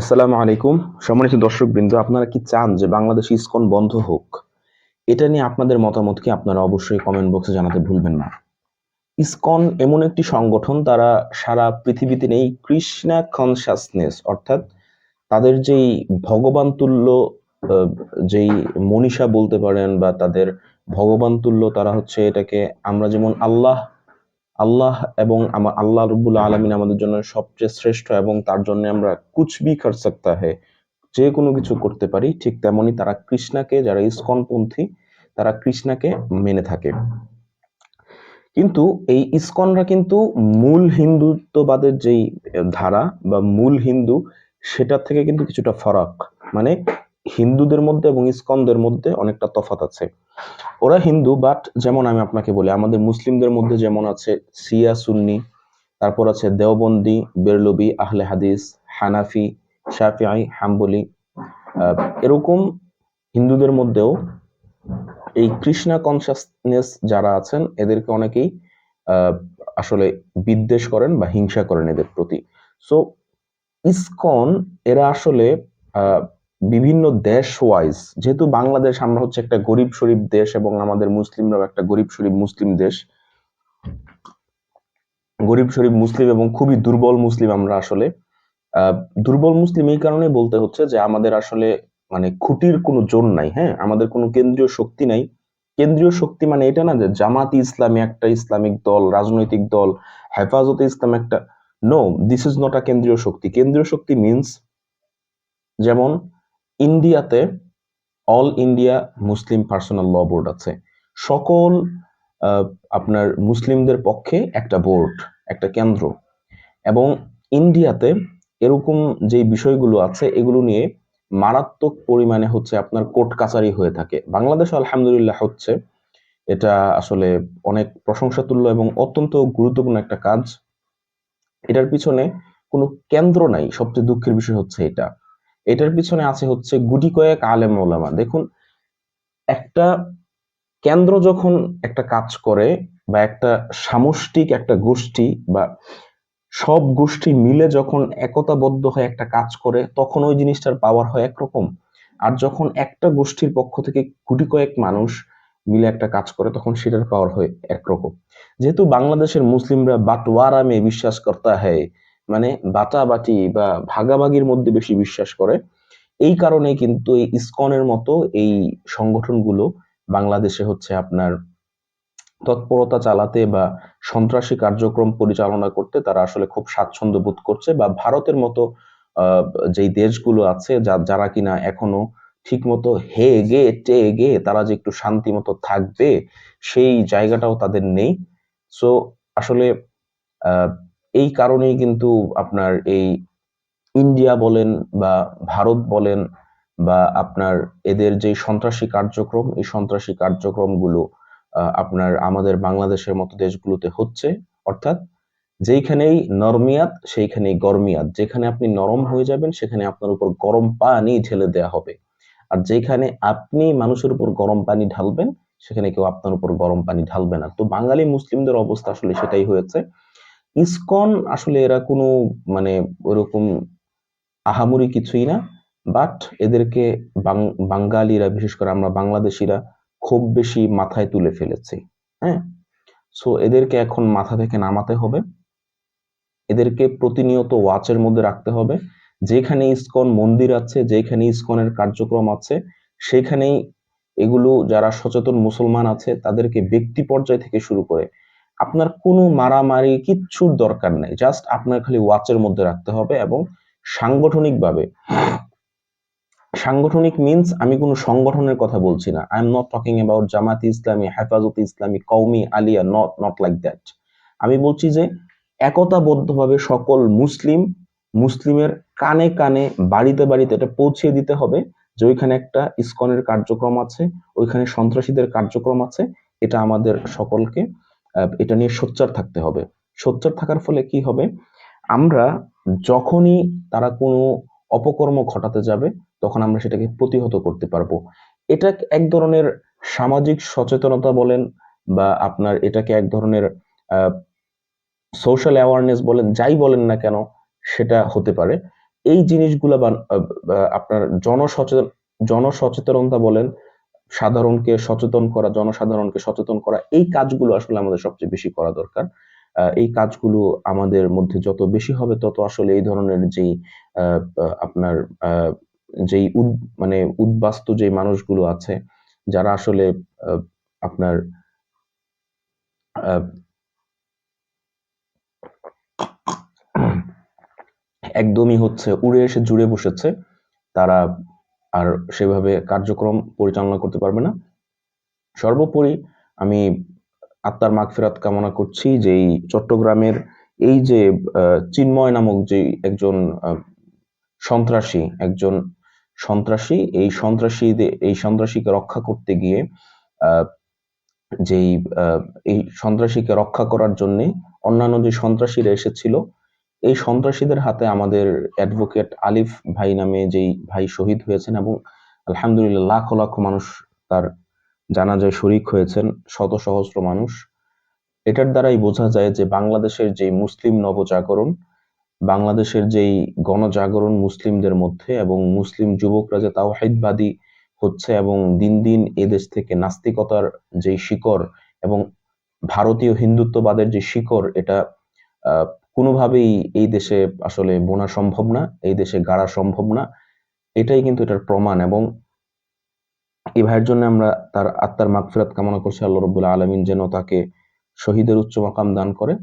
আসসালামু আলাইকুম। সম্মানিত দর্শক বৃন্দ আপনারা কি চান যে বাংলাদেশ ইসকন বন্ধ হোক? এটা নিয়ে আপনাদের মতামত কি আপনারা অবশ্যই কমেন্ট বক্সে জানাতে ভুলবেন না। ইসকন এমন একটি সংগঠন, তারা সারা পৃথিবীতে নেই, কৃষ্ণা কনসাসনেস, অর্থাৎ তাদের যেই ভগবান তুল্য যেই মনীষা বলতে পারেন বা তাদের ভগবান তুল্য, তারা হচ্ছে এটাকে আমরা যেমন আল্লাহ আল্লাহ এবং আল্লাহ রব্বুল আলমিন আমাদের জন্য সবচেয়ে শ্রেষ্ঠ এবং তার জন্য আমরা ভি কর সকতা হে। যে কোনো কিছু করতে পারি, ঠিক তেমনি তারা কৃষ্ণাকে, যারা ইসকনপন্থী, তারা কৃষ্ণাকে মেনে থাকে। কিন্তু এই ইস্কনরা কিন্তু মূল হিন্দুত্ববাদের যেই ধারা বা মূল হিন্দু, সেটার থেকে কিন্তু কিছুটা ফরাক। মানে হিন্দুদের মধ্যে এবং ইসকনদের মধ্যে অনেকটা তফাৎ আছে। ওরা হিন্দু বাট যেমন আমি আপনাকে বলি, আমাদের মুসলিমদের মধ্যে যেমন আছে সিয়া সুন্নি, তারপর আছে দেওবন্দি, বেরলবি, আহলে হাদিস, হানাফি শাফিআই হাম্বলি এরকম হিন্দুদের মধ্যেও এই কৃষ্ণা কনসাসনেস যারা আছেন, এদেরকে অনেকেই আসলে বিদ্বেষ করেন বা হিংসা করেন এদের প্রতি। সো ইসকন, এরা আসলে বিভিন্ন দেশ ওয়াইজ যেহেতু বাংলাদেশ আমরা হচ্ছে একটা গরিব শরীফ দেশ এবং আমাদের মুসলিমরাও একটা গরিব শরীফ মুসলিম দেশ, গরিব শরীফ মুসলিম এবং খুবই দুর্বল মুসলিম আমরা আসলে দুর্বল মুসলিম এই কারণে বলতে হচ্ছে যে আমাদের আসলে মানে খুঁটির কোনো জোর নাই হ্যাঁ? আমাদের কোনো কেন্দ্রীয় শক্তি নাই। কেন্দ্রীয় শক্তি মানে এটা না যে জামাত ইসলামী একটা ইসলামিক দল, রাজনৈতিক দল, হেফাজতে ইসলাম একটা no this is not a কেন্দ্রীয় শক্তি। কেন্দ্রীয় শক্তি মিন্স যেমন ইন্ডিয়াতে All India Muslim Personal Law Board আছে। সকল আপনার মুসলিমদের পক্ষে একটা বোর্ড, একটা কেন্দ্র। এবং ইন্ডিয়াতে এরকম যে বিষয়গুলো আছে, এগুলো নিয়ে মারাত্মক পরিমাণে হচ্ছে আপনার কোর্ট কাচারি হয়ে থাকে। বাংলাদেশ আলহামদুলিল্লাহ হচ্ছে। এটা আসলে অনেক প্রশংসাতুল্য এবং অত্যন্ত গুরুত্বপূর্ণ একটা কাজ। এটার পিছনে কোনো কেন্দ্র নাই। সবচেয়ে দুঃখের বিষয় হচ্ছে এটা। এটার পিছনে আছে হচ্ছে গুটি কয়েক আলেম ওলামা। দেখুন, একটা কেন্দ্র যখন একটা কাজ করে বা একটা সামষ্টিক একটা গোষ্ঠী বা সব গোষ্ঠী মিলে যখন একতাবদ্ধ হয়ে একটা কাজ করে, তখন ওই জিনিসটার পাওয়ার হয় একরকম। আর যখন একটা গোষ্ঠীর পক্ষ থেকে গুটি কয়েক মানুষ মিলে একটা কাজ করে, তখন সেটার পাওয়ার হয় একরকম। যেহেতু বাংলাদেশের মুসলিমরা বাটোয়ারা মে বিশ্বাস করতে হয় মানে বাটাবাটি বা ভাগাভাগির মধ্যে বেশি বিশ্বাস করে। এই কারণে কিন্তু এই ইসকনের মতো এই সংগঠনগুলো বাংলাদেশে হচ্ছে আপনার তৎপরতা চালাতে বা সন্ত্রাসী কার্যক্রম পরিচালনা করতে তারা আসলে খুব স্বাচ্ছন্দ্য বোধ করছে বা ভারতের মতো যেই দেশগুলো আছে যা, যারা কিনা এখনও ঠিক মতো হে গে টে গে তারা যে একটু শান্তি মতো থাকবে, সেই জায়গাটাও তাদের নেই। সো আসলে এই কারণেই কিন্তু আপনার এই ইন্ডিয়া বলেন বা ভারত বলেন বা আপনার এদের যে সন্ত্রাসী কার্যক্রম, এই সন্ত্রাসী কার্যক্রমগুলো আপনার আমাদের বাংলাদেশের মতো দেশগুলোতে হচ্ছে। অর্থাৎ যেইখানেই নরমিয়াত সেইখানেই গরমিয়াত যেখানে আপনি নরম হয়ে যাবেন, সেখানে আপনার উপর গরম পানি ঢেলে দেওয়া হবে। আর যেখানে আপনি মানুষের উপর গরম পানি ঢালবেন, সেখানে কেউ আপনার উপর গরম পানি ঢালবে না। তো বাঙালি মুসলিমদের অবস্থা আসলে সেটাই হয়েছে। ইসকন আসলে এরা কোনো মানে ওরকম আহামরি কিছুই না বাট এদেরকে বাঙালিরা, বিশেষ করে আমরা বাংলাদেশিরা খুব বেশি মাথায় তুলে ফেলেছি হ্যাঁ? সো এদেরকে এখন মাথা থেকে নামাতে হবে, এদেরকে প্রতিনিয়ত ওয়াচের মধ্যে রাখতে হবে, যেখানে ইসকন মন্দির আছে, যেখানে ইসকনের কার্যক্রম আছে, সেখানেই এগুলো যারা সচেতন মুসলমান আছে, তাদেরকে ব্যক্তি পর্যায় থেকে শুরু করে আপনার কোনো মারামারি কিচ্ছুর দরকার নেই। জাস্ট আপনার খালি ওয়াচের মধ্যে রাখতে হবে এবং সাংগঠনিকভাবে, সাংগঠনিক মিন্স আমি কোনো সংগঠনের কথা বলছি না। I am not talking about Jamaat Islami, Hefazat Islami Qawmi Alia not not like that আমি বলছি যে একতাবদ্ধভাবে সকল মুসলিম, মুসলিমের কানে কানে, বাড়িতে বাড়িতে এটা পৌঁছে দিতে হবে যে ওইখানে একটা ইসকনের কার্যক্রম আছে, ওইখানে সন্ত্রাসীদের কার্যক্রম আছে। এটা আমাদের সকলকে এটা নিয়ে সোচ্চার থাকতে হবে। সোচ্চার থাকার ফলে কি হবে? আমরা যখনই তারা কোনো অপকর্ম ঘটাতে যাবে তখন আমরা সেটাকে প্রতিহত করতে পারব। এটা এক ধরনের সামাজিক সচেতনতা বলেন বা আপনার এটাকে এক ধরনের সোশ্যাল অ্যাওয়ারনেস বলেন যাই বলেন না কেন সেটা হতে পারে। এই জিনিসগুলা আপনার জনসচেতন জনসচেতনতা বলেন, সাধারণকে সচেতন করা, জনসাধারণকে সচেতন করা, এই কাজগুলো আসলে আমাদের সবচেয়ে বেশি করা দরকার। এই কাজগুলো আমাদের মধ্যে যত বেশি হবে তত আসলে এই ধরনের যেই আপনার যেই উদ মানে উদ্বাস্তু যে মানুষগুলো আছে, যারা আসলে আপনার একদমই হচ্ছে উড়ে এসে জুড়ে বসেছে। তারা আর সেভাবে কার্যক্রম পরিচালনা করতে পারবে না। সর্বোপরি আমি আত্মার মাগফিরাত কামনা করছি যে এই চট্টগ্রামের এই যে চিন্ময় নামক যে একজন সন্ত্রাসী, একজন সন্ত্রাসী, এই সন্ত্রাসীদে এই সন্ত্রাসীকে রক্ষা করতে গিয়ে যেই এই সন্ত্রাসীকে রক্ষা করার জন্যে অন্যান্য যে সন্ত্রাসীরা এসেছিল, এই সন্ত্রাসীদের হাতে আমাদের অ্যাডভোকেট আলিফ ভাই নামে যেই ভাই শহীদ হয়েছেন এবং আলহামদুলিল্লাহ লাখ, লাখ মানুষ তার জানাজায় শরিক হয়েছেন, শত সহস্র মানুষ। এটার দ্বারাই বোঝা যায় যে বাংলাদেশের যেই মুসলিম নবজাগরণ, বাংলাদেশের যেই গণজাগরণ মুসলিমদের মধ্যে এবং মুসলিম যুবকরা যে তাওহীদবাদী হচ্ছে এবং দিন, দিন এদেশ থেকে নাস্তিকতার যেই শিকড় এবং ভারতীয় হিন্দুত্ববাদের যে শিকড় এটা কোনোভাবেই এই দেশে আসলে বোনা সম্ভব না, এই দেশে গাড়া সম্ভব না। এটাই কিন্তু এটার প্রমাণ এবং এই ভাইয়ের জন্য আমরা তার আত্মার মাগফিরাত কামনা করছি আল্লাহ রাব্বুল আলামিন যেন তাকে শহীদের উচ্চ মাকাম দান করে।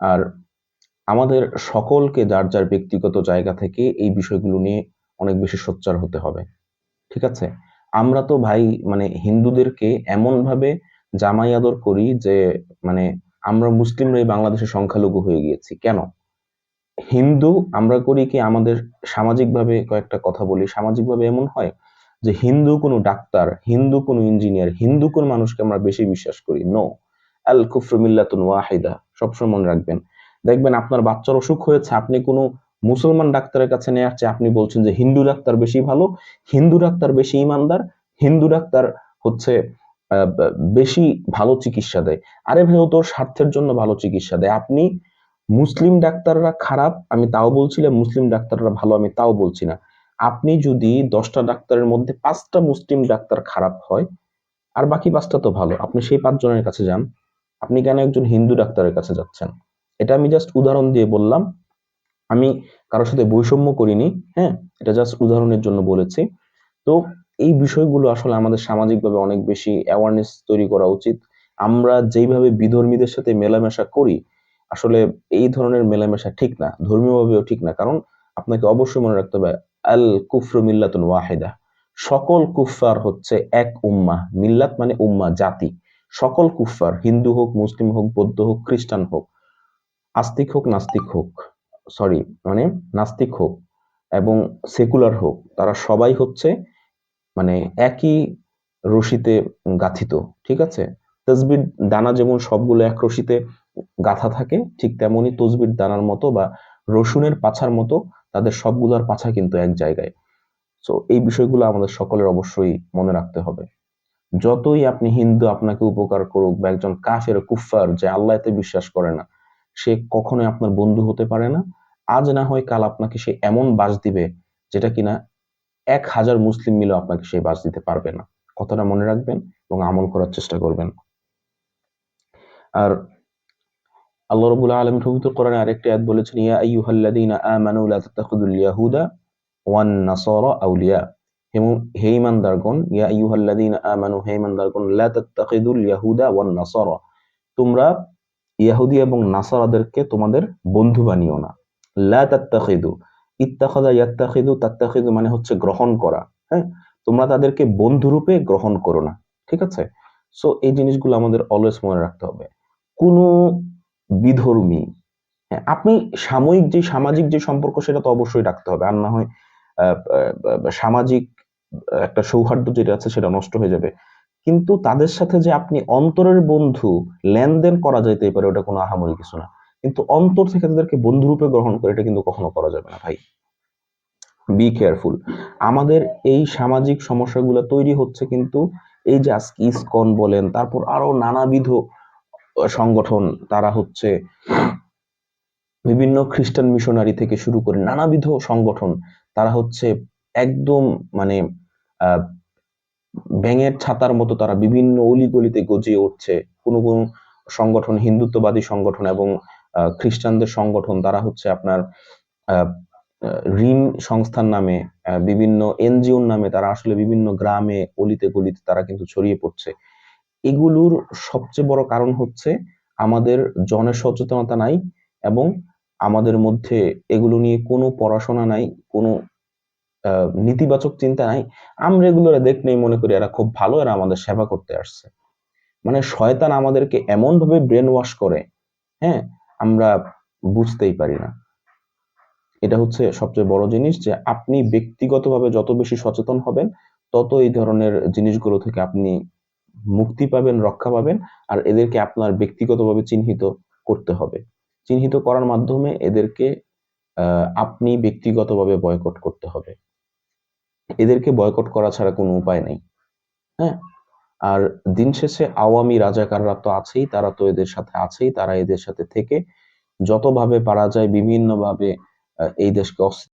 আর আমাদের সকলকে যার, যার ব্যক্তিগত জায়গা থেকে এই বিষয়গুলো নিয়ে অনেক বেশি সোচ্চার হতে হবে। ঠিক আছে? আমরা তো ভাই মানে হিন্দুদেরকে এমনভাবে জামাই আদর করি যে মানে আমরা মুসলিমরাই বাংলাদেশে সংখ্যালঘু হয়ে গিয়েছি। কেন? হিন্দু আমরা করি কি আমাদের সামাজিকভাবে কয়েকটা কথা বলি। সামাজিকভাবে এমন হয় যে হিন্দু কোনো ডাক্তার, হিন্দু কোনো ইঞ্জিনিয়ার, হিন্দু কোনো মানুষকে আমরা বেশি বিশ্বাস করি। নো। আল কুফরু মিল্লাতুন ওয়াহিদা। সবসময় মনে রাখবেন। দেখবেন আপনার বাচ্চার অসুখ হয়েছে, আপনি কোনো মুসলমান ডাক্তারের কাছে নিয়ে আসছে আপনি বলছেন যে হিন্দু ডাক্তার বেশি ভালো, হিন্দু ডাক্তার বেশি ইমানদার হিন্দু ডাক্তার হচ্ছে বেশি ভালো চিকিৎসা দেয়। আরে ভাই তোর স্বার্থের জন্য ভালো চিকিৎসা দেয়। আপনি মুসলিম ডাক্তাররা খারাপ আমি তাও বলছি না, মুসলিম ডাক্তাররা ভালো আমি তাও বলছি না। আপনি যদি দশটা ডাক্তারের মধ্যে পাঁচটা মুসলিম ডাক্তার খারাপ হয়, আর বাকি পাঁচটা তো ভালো। আপনি সেই ৫ জনের কাছে যান। আপনি কেন একজন হিন্দু ডাক্তারের কাছে যাচ্ছেন? এটা আমি জাস্ট উদাহরণ দিয়ে বললাম। আমি কারোর সাথে বৈষম্য করিনি, হ্যাঁ? এটা জাস্ট উদাহরণের জন্য বলেছি। তো এই বিষয়গুলো আসলে আমাদের সামাজিকভাবে অনেক বেশি অ্যাওয়ারনেস তৈরি করা উচিত। আমরা যেইভাবে বিধর্মীদের সাথে মেলামেশা করি, আসলে এই ধরনের মেলামেশা ঠিক না। ধর্মীয়ভাবেও ঠিক না। কারণ আপনাকে অবশ্যই মনে রাখতে হবে আল কুফরু মিল্লাতুন ওয়াহেদা সকল কুফফার হচ্ছে এক উম্মা মিল্লাত মানে উম্মা জাতি। সকল কুফফার হিন্দু হোক, মুসলিম হোক, বৌদ্ধ হোক, খ্রিস্টান হোক, আস্তিক হোক, নাস্তিক হোক, সরি মানে নাস্তিক হোক এবং সেকুলার হোক, তারা সবাই হচ্ছে মানে একই রশিতে গাথিত। ঠিক আছে? তাসবির দানা যেমন সবগুলো এক রশিতে গাঁথা থাকে, ঠিক তেমনি তসবির দানার মতো বা রসুনের পাছার মতো তাদের সবগুলার পাছা কিন্তু এক জায়গায়। সো এই বিষয়গুলো আমাদের সকলের অবশ্যই মনে রাখতে হবে। যতই আপনি হিন্দু আপনাকে উপকার করুক বা একজন কাফের কুফফার যে আল্লাহতে বিশ্বাস করে না, সে কখনোই আপনার বন্ধু হতে পারে না। আজ না হয় কাল আপনাকে সে এমন বাঁশ দিবে যেটা কিনা ১০০০ মুসলিম মিলেও আপনাকে সে বাঁশ দিতে পারবে না। কথাটা মনে রাখবেন এবং আমল করার চেষ্টা করবেন। আর আল্লাহ রাব্বুল আলামিন পবিত্র কোরআনে আরেকটি আয়াত বলেছেন, ইয়া ইয়াহুদা ওয়ান আউলিয়া। হে ঈমানদারগণ, ইয়া আমানু হে ঈমানদারগণ লা ইয়াহুদা ওয়ান। তোমরা ইহুদি এবং নাসারাদেরকে তোমাদের বন্ধু বানিও না। লা তাত্তাখিযু ইত্তাখাযা ইয়াত্তাখিযু তাত্তাখিযু মানে হচ্ছে গ্রহণ করা। হ্যাঁ? তোমরা তাদেরকে বন্ধুরূপে গ্রহণ করো না। ঠিক আছে? সো এই জিনিসগুলো আমাদের অলওয়েজ মনে রাখতে হবে। কোন বিধর্মী হ্যাঁ, আপনি সাময়িক যে সামাজিক যে সম্পর্ক সেটা তো অবশ্যই রাখতে হবে। আর না হয় সামাজিক একটা সৌহার্দ্য যেটা আছে সেটা নষ্ট হয়ে যাবে। কিন্তু তাদের সাথে যে আপনি অন্তরের বন্ধু লেনদেন করা যাইতেই পারে ওটা কোনো আহামরি কিছু না। কিন্তু অন্তর থেকে তাদেরকে বন্ধুরূপে গ্রহণ করে এটা কিন্তু কখনো করা যাবে না ভাই। Be careful. আমাদের এই সামাজিক সমস্যাগুলো তৈরি হচ্ছে কিন্তু এই যে আজকে ইসকন বলেন, তারপর আরও নানাবিধ সংগঠন তারা হচ্ছে বিভিন্ন খ্রিস্টান মিশনারি থেকে শুরু করে নানাবিধ সংগঠন তারা হচ্ছে একদম মানে ব্যাঙের ছাতার মতো তারা বিভিন্ন অলিগলিতে গজিয়ে উঠছে কোনো কোনো সংগঠন হিন্দুত্ববাদী সংগঠন এবং খ্রিস্টানদের সংগঠন, তারা হচ্ছে আপনার ঋণ সংস্থার নামে বিভিন্ন এনজিওর নামে, তারা আসলে বিভিন্ন গ্রামে অলিতে গলিতে তারা কিন্তু ছড়িয়ে পড়ছে। এগুলোর সবচেয়ে বড় কারণ হচ্ছে আমাদের জনের সচেতনতা নাই এবং আমাদের মধ্যে এগুলো নিয়ে কোনো পড়াশোনা নাই, কোনো নেতিবাচক চিন্তা নাই। আমরা এগুলো দেখলেই মনে করি এরা খুব ভালো, এরা আমাদের সেবা করতে আসছে। মানে শয়তান আমাদেরকে এমন ভাবে ব্রেন ওয়াশ করে হ্যাঁ? আমরা বুঝতেই পারি না। এটা হচ্ছে সবচেয়ে বড় জিনিস যে আপনি ব্যক্তিগতভাবে যত বেশি সচেতন হবেন, তত এই ধরনের জিনিসগুলো থেকে আপনি মুক্তি পাবেন, রক্ষা পাবেন, আর এদেরকে আপনার ব্যক্তিগতভাবে চিহ্নিত করতে হবে। চিহ্নিত করার মাধ্যমে এদেরকে আপনি ব্যক্তিগতভাবে বয়কট করতে হবে। এদেরকে বয়কট করা ছাড়া কোনো উপায় নেই। হ্যাঁ? আর দিন শেষে আওয়ামী রাজাকাররা তো আছেই, তারা তো এদের সাথে আছেই, তারা এদের সাথে থেকে যতভাবে পারা যায়, বিভিন্নভাবে এই দেশকে